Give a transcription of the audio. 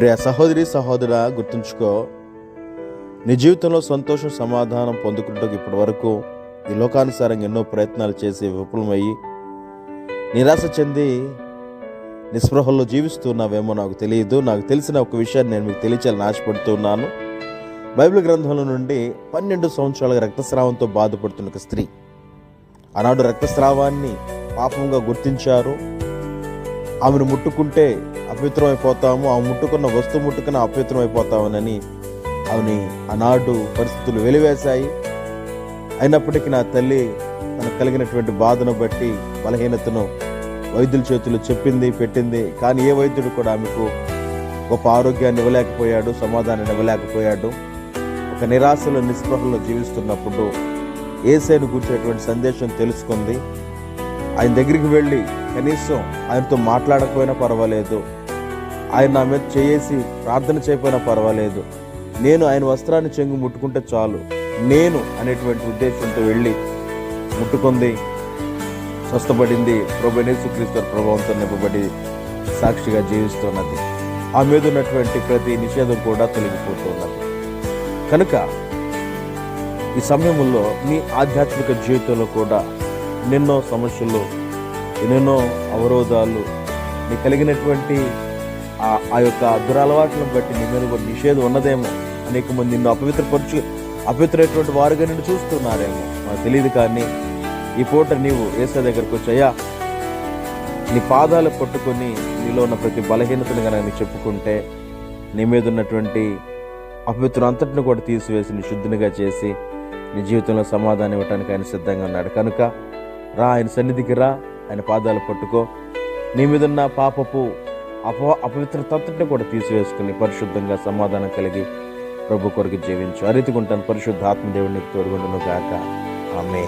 ప్రియ సహోదరి సహోదర గుర్తుంచుకో నీ జీవితంలో సంతోషం సమాధానం పొందుకుంటూ ఇప్పటి వరకు ఈ లోకానుసారంగా ఎన్నో ప్రయత్నాలు చేసి విఫలమయ్యి నిరాశ చెంది నిస్పృహల్లో జీవిస్తున్నావేమో నాకు తెలియదు. నాకు తెలిసిన ఒక విషయాన్ని నేను మీకు తెలియచేయాలని ఆశపడుతున్నాను. బైబిల్ గ్రంథంలో నుండి పన్నెండు సంవత్సరాలుగా రక్తస్రావంతో బాధపడుతున్న ఒక స్త్రీ. ఆనాడు రక్తస్రావాన్ని పాపంగా గుర్తించారు. ఆమెను ముట్టుకుంటే అపవిత్రమైపోతాము ఆ ముట్టుకున్న వస్తువు ముట్టుకున్న అపవిత్రమైపోతామనని ఆమెని ఆనాడు పరిస్థితులు వెలివేశాయి. అయినప్పటికీ నా తల్లి తనకు కలిగినటువంటి బాధను బట్టి బలహీనతను వైద్యుల చేతులు చెప్పింది పెట్టింది. కానీ ఏ వైద్యుడు కూడా ఆమెకు గొప్ప ఆరోగ్యాన్ని ఇవ్వలేకపోయాడు సమాధానాన్ని ఇవ్వలేకపోయాడు. ఒక నిరాశలో నిస్పృహలో జీవిస్తున్నప్పుడు ఏసైను కూర్చేటువంటి సందేశం తెలుసుకుంది. ఆయన దగ్గరికి వెళ్ళి కనీసం ఆయనతో మాట్లాడకపోయినా పర్వాలేదు. ఆయన నా మీద చేసి ప్రార్థన చేయకపోయినా పర్వాలేదు. నేను ఆయన వస్త్రాన్ని చెంగు ముట్టుకుంటే చాలు. నేను అనేటువంటి ఉద్దేశంతో వెళ్ళి ముట్టుకుంది స్వస్థపడింది ప్రభు యేసుక్రీస్తు ప్రభావంతో నింపబడి సాక్షిగా జీవిస్తున్నది. ఆ మీద ఉన్నటువంటి ప్రతి నిషేధం కూడా తొలగిపోతున్నది. కనుక ఈ సమయంలో నీ ఆధ్యాత్మిక జీవితంలో కూడా ఎన్నెన్నో సమస్యలు ఎన్నెన్నో అవరోధాలు నీ కలిగినటువంటి ఆ ఆ యొక్క దురలవాట్లను బట్టి నీ మీద కూడా నిషేధం ఉన్నదేమో. అనేక మంది నిన్ను అపవిత్రపరచు అపవిత్రమైనటువంటి వారుగా నిన్ను చూస్తున్నారేమో. నాకు తెలియదు కానీ ఈ పూట నీవు ఏసా దగ్గరకు వచ్చాయా నీ పాదాలు పట్టుకొని నీలో ఉన్న ప్రతి బలహీనతను కనుక చెప్పుకుంటే నీ మీద ఉన్నటువంటి అపవిత్రం అంతటిని కూడా తీసివేసి నీ శుద్ధినిగా చేసి నీ జీవితంలో సమాధానం ఇవ్వడానికి ఆయన సిద్ధంగా ఉన్నాడు. కనుక రా ఆయన సన్నిధికి రా ఆయన పాదాలు పట్టుకో. నీ మీద ఉన్న పాపపు అపో అపవిత్రతంతటిని కూడా తీసివేసుకుని పరిశుద్ధంగా సమాధానం కలిగి ప్రభు కొరకు జీవించు. అరితిగుంటాను పరిశుద్ధ ఆత్మదేవుడిని తోడుగుండును గాక. ఆమె